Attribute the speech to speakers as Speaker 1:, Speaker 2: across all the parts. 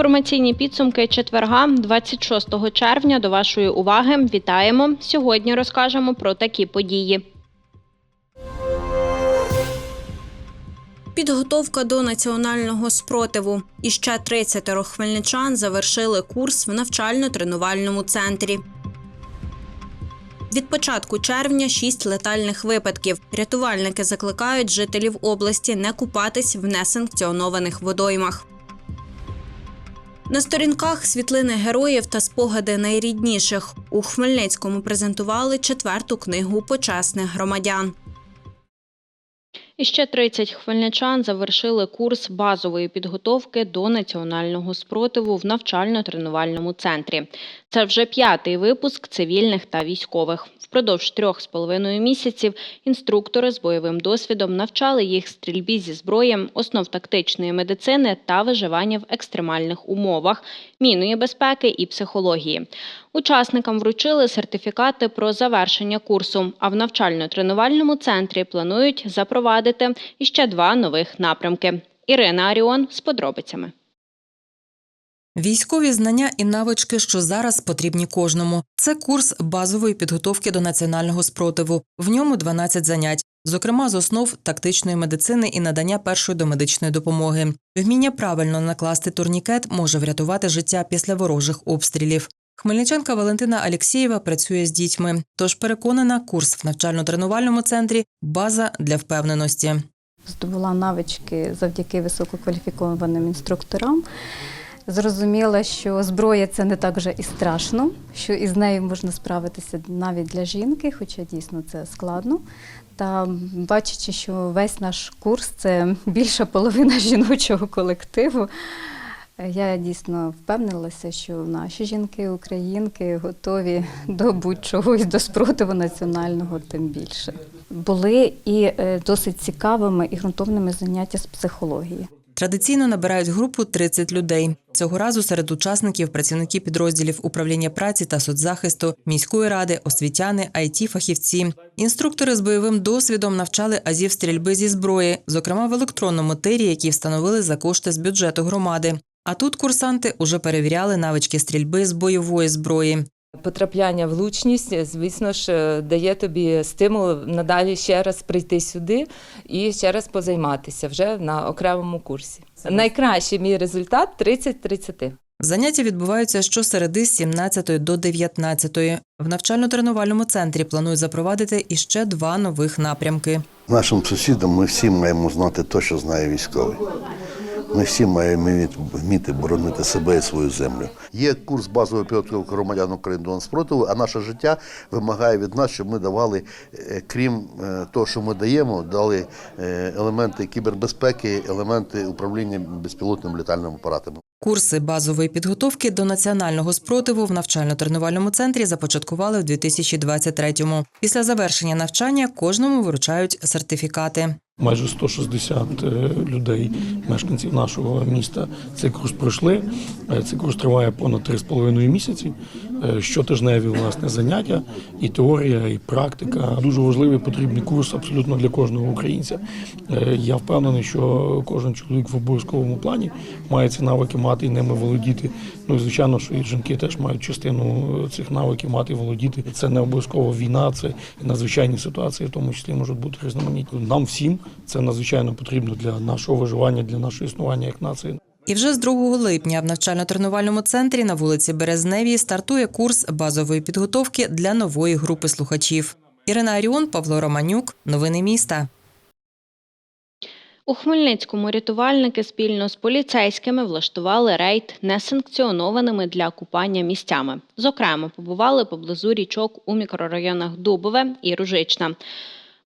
Speaker 1: Інформаційні підсумки четверга, 26 червня. До вашої уваги вітаємо. Сьогодні розкажемо про такі події. Підготовка до національного спротиву. І ще 30 хмельничан завершили курс в навчально-тренувальному центрі. Від початку червня шість летальних випадків. Рятувальники закликають жителів області не купатись в несанкціонованих водоймах. На сторінках світлини героїв та спогади найрідніших у Хмельницькому презентували четверту книгу почесних громадян. І ще 30 хмельничан завершили курс базової підготовки до національного спротиву в навчально-тренувальному центрі. Це вже п'ятий випуск цивільних та військових. Впродовж трьох з половиною місяців інструктори з бойовим досвідом навчали їх стрільбі зі зброєм, основ тактичної медицини та виживання в екстремальних умовах, мінної безпеки і психології. Учасникам вручили сертифікати про завершення курсу. А в навчально-тренувальному центрі планують запровадити іще два нових напрямки. Ірина Аріон з подробицями.
Speaker 2: Військові знання і навички, що зараз потрібні кожному. Це курс базової підготовки до національного спротиву. В ньому 12 занять, зокрема з основ тактичної медицини і надання першої домедичної допомоги. Вміння правильно накласти турнікет може врятувати життя після ворожих обстрілів. Хмельничанка Валентина Алєксєєва працює з дітьми, тож переконана, курс в навчально-тренувальному центрі база для впевненості.
Speaker 3: здобула навички завдяки висококваліфікованим інструкторам. Зрозуміла, що зброя це не так вже і страшно, що із нею можна справитися навіть для жінки, хоча дійсно це складно. Та бачачи, що весь наш курс це більша половина жіночого колективу. Я дійсно впевнилася, що наші жінки, українки готові до будь-чого і до спротиву національного, тим більше. Були і е, досить цікавими і ґрунтовними заняття з психології.
Speaker 2: Традиційно набирають групу 30 людей. Цього разу серед учасників працівники підрозділів управління праці та соцзахисту, міської ради, освітяни, it фахівці Інструктори з бойовим досвідом навчали азів стрільби зі зброї, зокрема в електронному тирі, які встановили за кошти з бюджету громади. А тут курсанти уже перевіряли навички стрільби з бойової зброї.
Speaker 4: Потрапляння в влучність, звісно ж, дає тобі стимул надалі ще раз прийти сюди і ще раз позайматися вже на окремому курсі. Найкращий мій результат 30-30.
Speaker 2: Заняття відбуваються щосереди з 17 до 19. В навчально-тренувальному центрі планують запровадити іще два нових напрямки.
Speaker 5: Нашим сусідам ми всі маємо знати те, що знає військовий. Ми всі маємо вміти- боронити себе і свою землю. Є курс базової підготовки громадян України до спротиву, а наше життя вимагає від нас, щоб ми давали, е, крім е, того, що ми даємо, дали е, елементи кібербезпеки, елементи управління безпілотними літальними апаратами.
Speaker 2: Курси базової підготовки до національного спротиву в навчально-тренувальному центрі започаткували в 2023-му. Після завершення навчання кожному вручають сертифікати.
Speaker 6: Майже 160 е, людей, мешканців нашого міста, цей курс пройшли. Е, Цей курс триває понад 3,5 місяці. Е, Щотижневі власне заняття, і теорія, і практика. Дуже важливий потрібний курс абсолютно для кожного українця. Я впевнений, що кожен чоловік в обов'язковому плані має ці навики мати і ними володіти. Ну звичайно, що і жінки теж мають частину цих навиків мати володіти. Це не обов'язково війна, це надзвичайні ситуації, в тому числі можуть бути різноманітні. Нам всім це надзвичайно потрібно для нашого виживання, для нашого існування як нації.
Speaker 2: І вже з 2 липня в навчально-тренувальному центрі на вулиці Березневій стартує курс базової підготовки для нової групи слухачів. Ірина Аріон, Павло Романюк. Новини міста.
Speaker 1: У Хмельницькому рятувальники спільно з поліцейськими влаштували рейд несанкціонованими для купання місцями. Зокрема, побували поблизу річок у мікрорайонах Дубове і Ружична.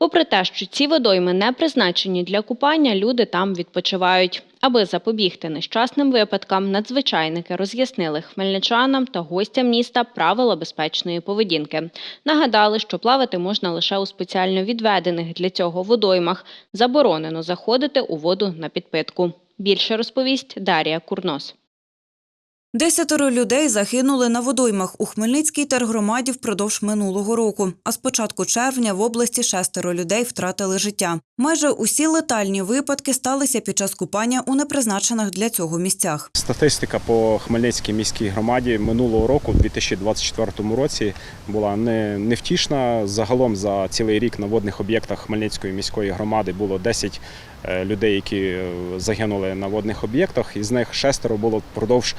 Speaker 1: Попри те, що ці водойми не призначені для купання, люди там відпочивають. Аби запобігти нещасним випадкам, надзвичайники роз'яснили хмельничанам та гостям міста правила безпечної поведінки. Нагадали, що плавати можна лише у спеціально відведених для цього водоймах. Заборонено заходити у воду на підпитку. Більше розповість Дарія Курнос.
Speaker 7: Десятеро людей загинули на водоймах у Хмельницькій тергромаді впродовж минулого року. А з початку червня в області шестеро людей втратили життя. Майже усі летальні випадки сталися під час купання у непризначених для цього місцях.
Speaker 8: Статистика по Хмельницькій міській громаді минулого року, у 2024 році, була не невтішна. Загалом за цілий рік на водних об'єктах Хмельницької міської громади було 10 е, людей, які е, загинули на водних об'єктах. Із них шестеро було впродовж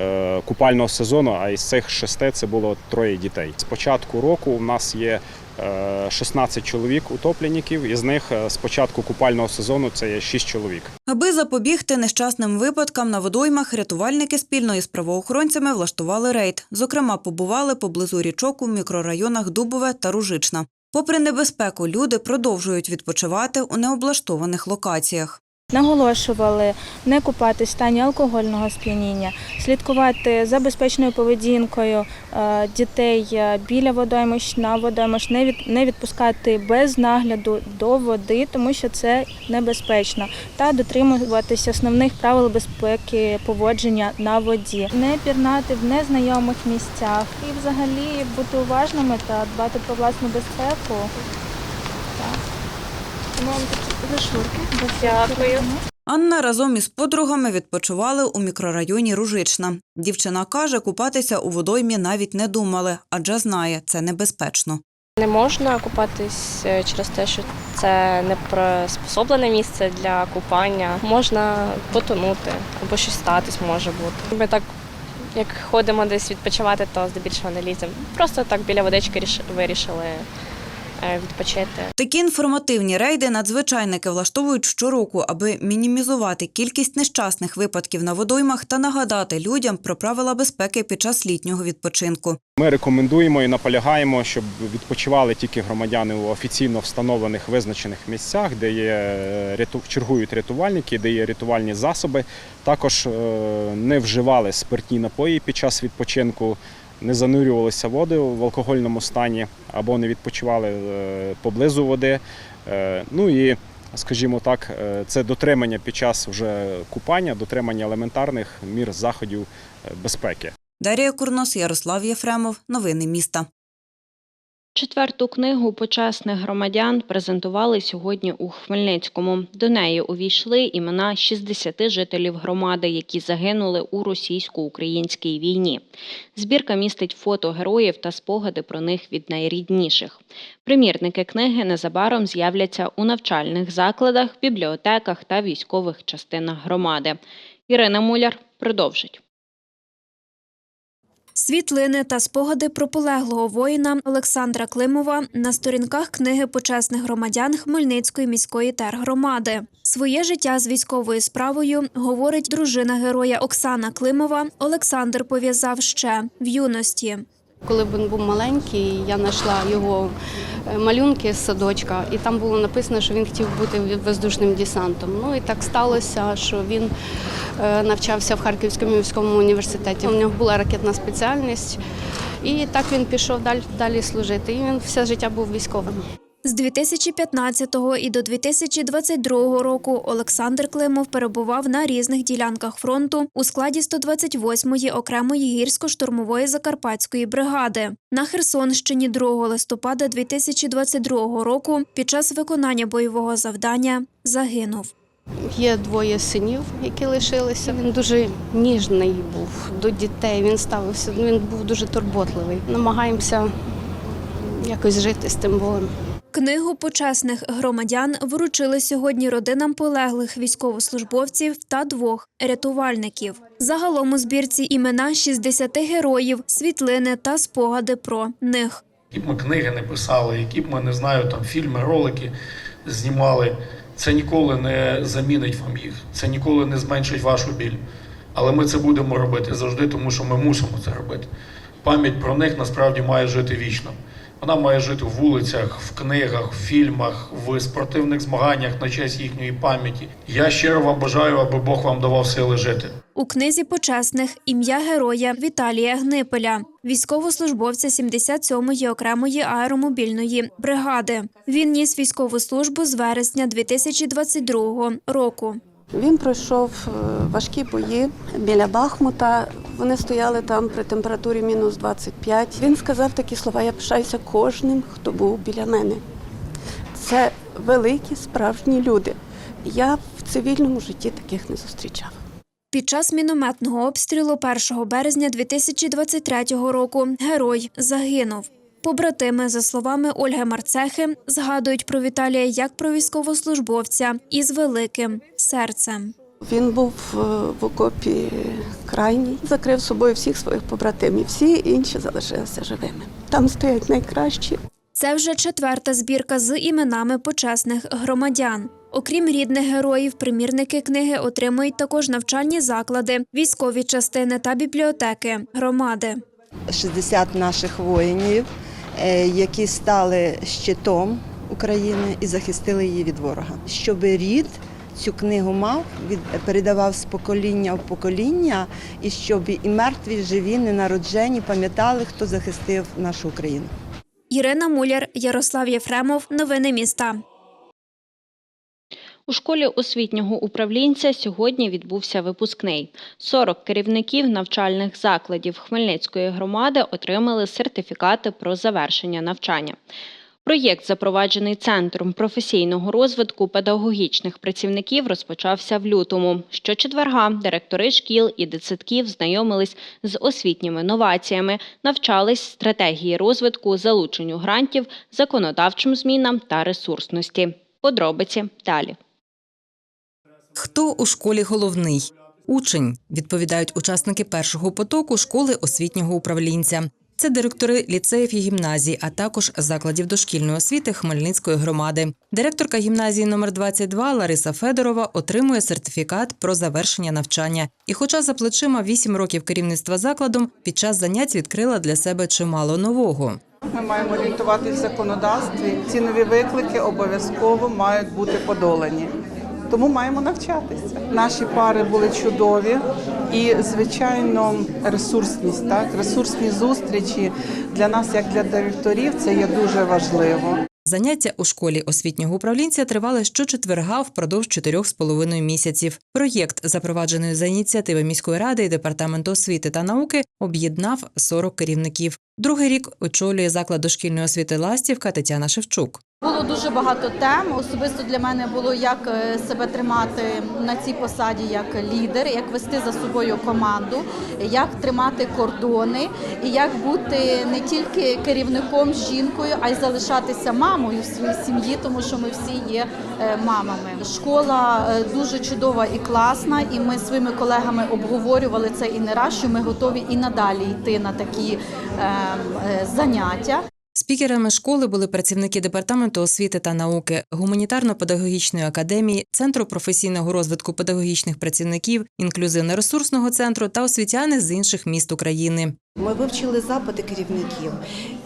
Speaker 8: е, купального сезону, а із цих шести це було троє дітей. З початку року у нас є е, 16 чоловік утопленників, із них е, з початку купального сезону це є 6 чоловік.
Speaker 7: Аби запобігти нещасним випадкам на водоймах, рятувальники спільно із правоохоронцями влаштували рейд. Зокрема, побували поблизу річок у мікрорайонах Дубове та Ружична. Попри небезпеку, люди продовжують відпочивати у необлаштованих локаціях.
Speaker 9: Наголошували не купатись в стані алкогольного сп'яніння, слідкувати за безпечною поведінкою е, дітей е, біля водоймищ, на водоймищ, не від не відпускати без нагляду до води, тому що це небезпечно, та дотримуватися основних правил безпеки поводження на воді, не пірнати в незнайомих місцях і взагалі бути уважними та дбати про власну безпеку. Вам такі зашурки. Дякую.
Speaker 7: Анна разом із подругами відпочивали у мікрорайоні Ружична. Дівчина каже, купатися у водоймі навіть не думали, адже знає, це небезпечно.
Speaker 10: Не можна купатись е, через те, що це не приспособлене місце для купання. Можна потонути або щось статись може бути. Ми так як ходимо десь відпочивати, то здебільшого не ліземо. Просто так біля водички вирішили відпочити.
Speaker 7: Такі інформативні рейди надзвичайники влаштовують щороку, аби мінімізувати кількість нещасних випадків на водоймах та нагадати людям про правила безпеки під час літнього відпочинку.
Speaker 8: Ми рекомендуємо і наполягаємо, щоб відпочивали тільки громадяни у офіційно встановлених визначених місцях, де є е, чергують рятувальники, де є рятувальні засоби. Також е, не вживали спиртні напої під час відпочинку, не занурювалися води в алкогольному стані або не відпочивали е, поблизу води. Е, Ну і Скажімо так, е, це дотримання під час вже купання, дотримання елементарних мір заходів безпеки.
Speaker 7: Дарія Курнос, Ярослав Єфремов. Новини міста.
Speaker 1: Четверту книгу почесних громадян презентували сьогодні у Хмельницькому. До неї увійшли імена 60 жителів громади, які загинули у російсько-українській війні. Збірка містить фото героїв та спогади про них від найрідніших. Примірники книги незабаром з'являться у навчальних закладах, бібліотеках та військових частинах громади. Ірина Муляр продовжить.
Speaker 11: Світлини та спогади про полеглого воїна Олександра Климова на сторінках книги почесних громадян Хмельницької міської тергромади. Своє життя з військовою справою говорить дружина героя Оксана Климова. Олександр пов'язав ще в юності.
Speaker 12: Коли він був маленький, я знайшла його е, малюнки з садочка, і там було написано, що він хотів бути воздушним десантом. Ну і так сталося, що він е, навчався в Харківському військовому університеті. У нього була ракетна спеціальність, і так він пішов далі, далі служити. І він все життя був військовим.
Speaker 11: З 2015 і до 2022 року Олександр Климов перебував на різних ділянках фронту у складі 128-ї окремої гірсько-штурмової закарпатської бригади. На Херсонщині 2 листопада 2022 року під час виконання бойового завдання загинув.
Speaker 12: Є двоє синів, які лишилися. Він дуже ніжний був до дітей. Він ставився, він був дуже турботливий. Намагаємося якось жити з тим болем.
Speaker 11: Книгу почесних громадян вручили сьогодні родинам полеглих військовослужбовців та двох рятувальників. Загалом у збірці імена 60 героїв, світлини та спогади про них.
Speaker 6: Які б ми книги не писали, які б ми не знаю, там фільми, ролики знімали, це ніколи не замінить вам їх, це ніколи не зменшить вашу біль. Але ми це будемо робити завжди, тому що ми мусимо це робити. Пам'ять про них насправді має жити вічно. Вона має жити в вулицях, в книгах, в фільмах, в спортивних змаганнях на честь їхньої пам'яті. Я щиро вам бажаю, аби Бог вам давав сили жити.
Speaker 11: У книзі почесних ім'я героя Віталія Гнипеля, військовослужбовця 77-ї окремої аеромобільної бригади. Він ніс військову службу з вересня 2022 року.
Speaker 12: Він пройшов е, важкі бої біля Бахмута. Вони стояли там при температурі мінус 25. Він сказав такі слова: я пишаюся кожним, хто був біля мене. Це великі справжні люди. Я в цивільному житті таких не зустрічав.
Speaker 11: Під час мінометного обстрілу 1 березня 2023 року герой загинув. Побратими, за словами Ольги Марцехи, згадують про Віталія як про військовослужбовця із великим серцем.
Speaker 12: Він був е, в окопі крайній, закрив собою всіх своїх побратимів. Всі інші залишилися живими. Там стоять найкращі.
Speaker 11: Це вже четверта збірка з іменами почесних громадян. Окрім рідних героїв, примірники книги отримують також навчальні заклади, військові частини та бібліотеки громади.
Speaker 5: 60 наших воїнів, е, які стали щитом України і захистили її від ворога. Щоб рід цю книгу мав, від- передавав з покоління в покоління, і щоб і мертві, і живі, ненароджені пам'ятали, хто захистив нашу Україну.
Speaker 11: Ірина Муляр, Ярослав Єфремов. Новини міста.
Speaker 1: У школі освітнього управлінця сьогодні відбувся випускний. 40 керівників навчальних закладів Хмельницької громади отримали сертифікати про завершення навчання. Проєкт, запроваджений Центром професійного розвитку педагогічних працівників, розпочався в лютому. Щочетверга директори шкіл і дитсадків знайомились з освітніми новаціями, навчались стратегії розвитку, залученню грантів, законодавчим змінам та ресурсності. Подробиці далі.
Speaker 2: Хто у школі головний? Учень, відповідають учасники першого потоку школи освітнього управлінця. Це директори ліцеїв і гімназій, а також закладів дошкільної освіти Хмельницької громади. Директорка гімназії номер 22 Лариса Федорова отримує сертифікат про завершення навчання. І, хоча за плечима 8 років керівництва закладом, під час занять відкрила для себе чимало нового.
Speaker 13: Ми маємо орієнтуватись в законодавстві. Ці нові виклики обов'язково мають бути подолані. Тому маємо навчатися. Наші пари були чудові і, звичайно, ресурсність, так, ресурсні зустрічі для нас, як для директорів, це є дуже важливо.
Speaker 2: Заняття у школі освітнього управлінця тривали щочетверга впродовж чотирьох з половиною місяців. Проєкт, запроваджений за ініціативи міської ради і департаменту освіти та науки, об'єднав 40 керівників. Другий рік очолює заклад дошкільної освіти Ластівка Тетяна Шевчук.
Speaker 14: Було дуже багато тем. Особисто для мене було як е, себе тримати на цій посаді як лідер, як вести за собою команду, як тримати кордони, і як бути не тільки керівником жінкою, а й залишатися мамою в своїй сім'ї, тому що ми всі є е, мамами. Школа е, дуже чудова і класна, і ми своїми колегами обговорювали це і не раз, що ми готові і надалі йти на такі е, е, заняття.
Speaker 2: Спікерами школи були працівники департаменту освіти та науки, гуманітарно-педагогічної академії, центру професійного розвитку педагогічних працівників, інклюзивно-ресурсного центру та освітяни з інших міст України.
Speaker 15: Ми вивчили запити керівників,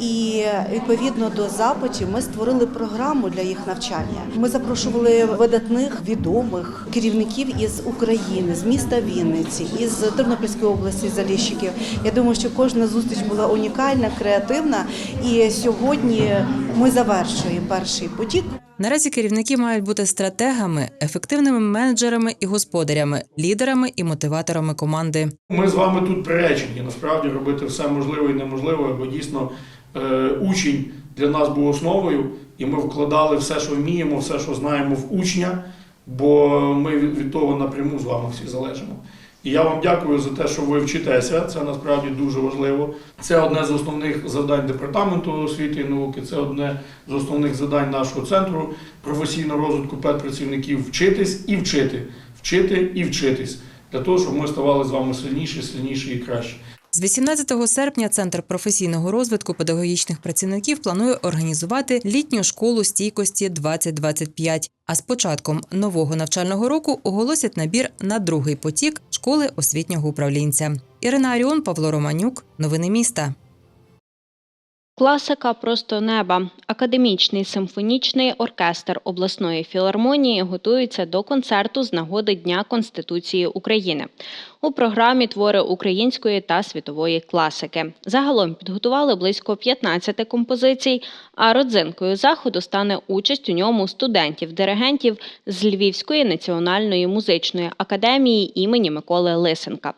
Speaker 15: і відповідно до запитів ми створили програму для їх навчання. Ми запрошували видатних відомих керівників із України, з міста Вінниці, із Тернопільської області, Заліщиків. Я думаю, що кожна зустріч була унікальна, креативна. І сьогодні ми завершуємо перший потік.
Speaker 2: Наразі керівники мають бути стратегами, ефективними менеджерами і господарями, лідерами і мотиваторами команди.
Speaker 6: Ми з вами тут приречені насправді робити все можливе і неможливе, бо дійсно е, учень для нас був основою, і ми вкладали все, що вміємо, все, що знаємо в учня, бо ми від від того напряму з вами всі залежимо. І я вам дякую за те, що ви вчитеся. Це насправді дуже важливо. Це одне з основних завдань департаменту освіти і науки. Це одне з основних завдань нашого центру професійного розвитку педпрацівників вчитись і вчити, вчити і вчитись для того, щоб ми ставали з вами сильніші, сильніші і кращі.
Speaker 2: З 18 серпня Центр професійного розвитку педагогічних працівників планує організувати літню школу стійкості 2025. А з початком нового навчального року оголосять набір на другий потік школи освітнього управлінця. Ірина Аріон, Павло Романюк. Новини міста.
Speaker 1: Класика просто неба. Академічний симфонічний оркестр обласної філармонії готується до концерту з нагоди Дня Конституції України.
Speaker 16: У програмі твори української та світової класики. Загалом підготували близько 15 композицій, а родзинкою заходу стане участь у ньому студентів-диригентів з Львівської національної музичної академії імені Миколи Лисенка.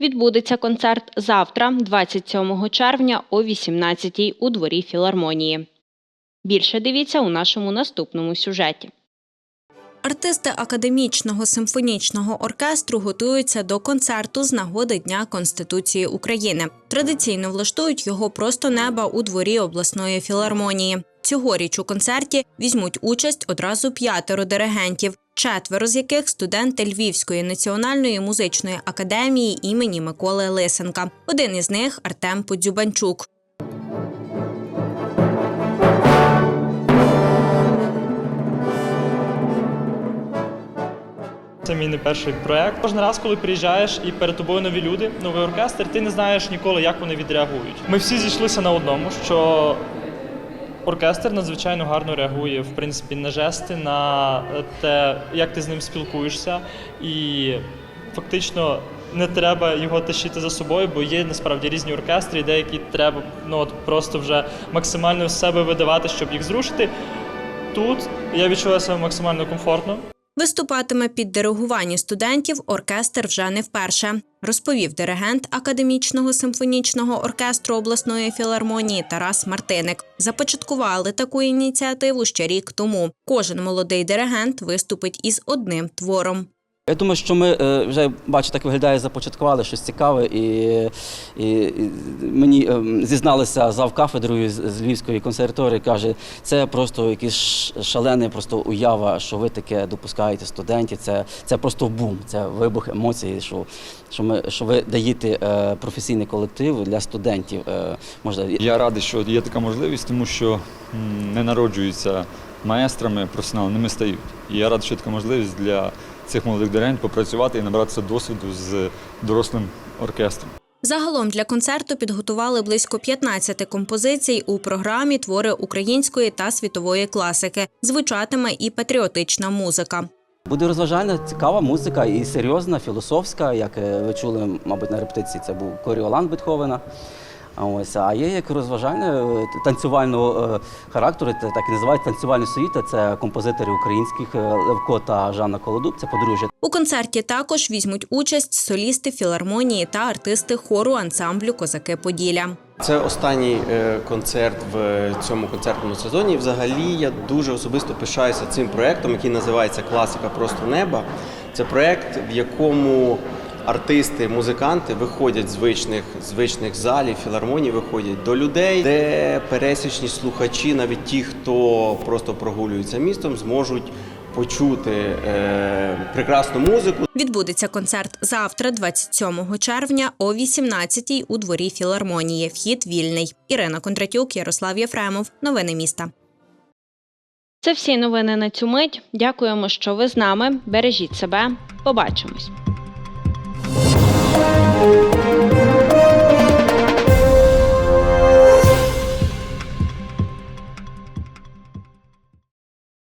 Speaker 16: Відбудеться концерт завтра, 27 червня о 18-й у дворі філармонії. Більше дивіться у нашому наступному сюжеті.
Speaker 1: Артисти академічного симфонічного оркестру готуються до концерту з нагоди Дня Конституції України. Традиційно влаштують його просто неба у дворі обласної філармонії. Цьогоріч у концерті візьмуть участь одразу п'ятеро диригентів, четверо з яких студенти Львівської національної музичної академії імені Миколи Лисенка. Один із них Артем Подзюбанчук.
Speaker 17: Це мій не перший проект. Кожен раз, коли приїжджаєш і перед тобою нові люди, новий оркестр, ти не знаєш ніколи, як вони відреагують. Ми всі зійшлися на одному, що оркестр надзвичайно гарно реагує, в принципі, на жести, на те, як ти з ним спілкуєшся, і фактично. Не треба його тащити за собою, бо є насправді різні оркестри, деякі треба ну, от просто вже максимально з себе видавати, щоб їх зрушити. Тут я відчуваю себе максимально комфортно.
Speaker 1: Виступатиме під диригування студентів оркестр вже не вперше, розповів диригент академічного симфонічного оркестру обласної філармонії Тарас Мартиник. Започаткували таку ініціативу ще рік тому. Кожен молодий диригент виступить із одним твором.
Speaker 18: Я думаю, що ми е, вже бачу, так виглядає, започаткували щось цікаве, і, і, і мені е, зізналися зав кафедрою з, Львівської консерваторії, каже, це просто якийсь шалений просто уява, що ви таке допускаєте студентів. Це, це просто бум, це вибух емоцій, що, що, ми, що ви даєте е, професійний колектив для студентів. Е, можна
Speaker 19: Я радий, що є така можливість, тому що не народжуються маестрами, професіоналами, ними стають. І я радий, що така можливість для цих молодих диригентів попрацювати і набратися досвіду з дорослим оркестром.
Speaker 1: Загалом для концерту підготували близько 15 композицій у програмі твори української та світової класики. Звучатиме і патріотична музика.
Speaker 18: Буде розважальна, цікава музика і серйозна, філософська. Як е, ви чули, мабуть, на репетиції це був Коріолан Бетховена. А Ось, а є як розважальне е, танцювального е, характеру, це так і називають танцювальні суїти. Це композитори українських е, Левко та Жанна Колодуб, це подружжя.
Speaker 1: У концерті також візьмуть участь солісти філармонії та артисти хору ансамблю Козаки Поділля.
Speaker 20: Це останній концерт в цьому концертному сезоні. І Взагалі я дуже особисто пишаюся цим проєктом, який називається Класика просто неба. Це проєкт, в якому артисти, музиканти виходять з звичних, звичних залів, філармоній, виходять до людей, де пересічні слухачі, навіть ті, хто просто прогулюється містом, зможуть почути е, прекрасну музику,
Speaker 1: Відбудеться концерт завтра, 27 червня, о 18-й у дворі філармонії. Вхід вільний. Ірина Кондратюк, Ярослав Єфремов. Новини міста.
Speaker 16: Це всі новини на цю мить. Дякуємо, що ви з нами. Бережіть себе. Побачимось. うん。